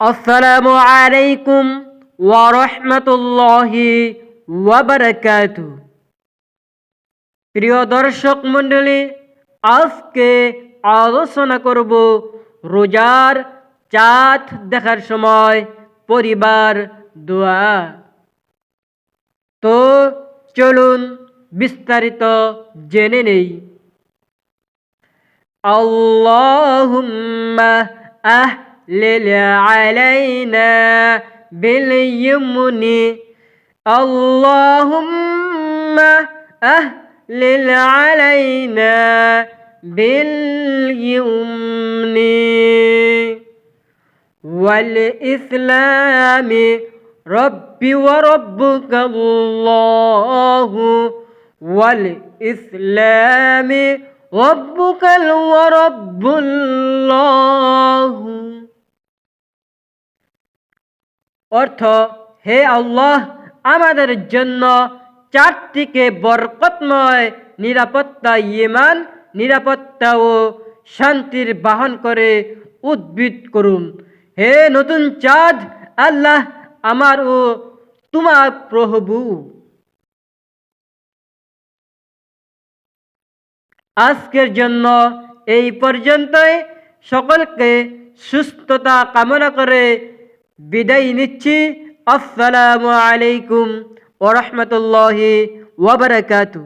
আসসালামু আলাইকুম ওয়া রাহমাতুল্লাহি ওয়া বারাকাতু। প্রিয় দর্শক মণ্ডলী, আজকে আলোচনা করব রোজার চাঁদ দেখার সময় পরিবার দোয়া। তো চলুন বিস্তারিত জেনে নেই। আল্লাহুম্মা আহ أهلل علينا باليمن اللهم أهلل علينا باليمن والإسلام ربي وربك الله والإسلام ربك ورب الله অর্থ, হে আল্লাহ, আমাদের জন্য চারটিকে বরকতময় নিরাপত্তা ইমান নিরাপত্তা ও শান্তির বাহন করে উদ্ভিদ করুন। হে নতুন চাঁদ, আল্লাহ আমার ও তোমার প্রভু। আজকের জন্য এই পর্যন্তই। সকলকে সুস্থতা কামনা করে বিদায় নিচ্ছি। আসসালামু আলাইকুম ওরহমতুল্লাহি ওবরাকাতু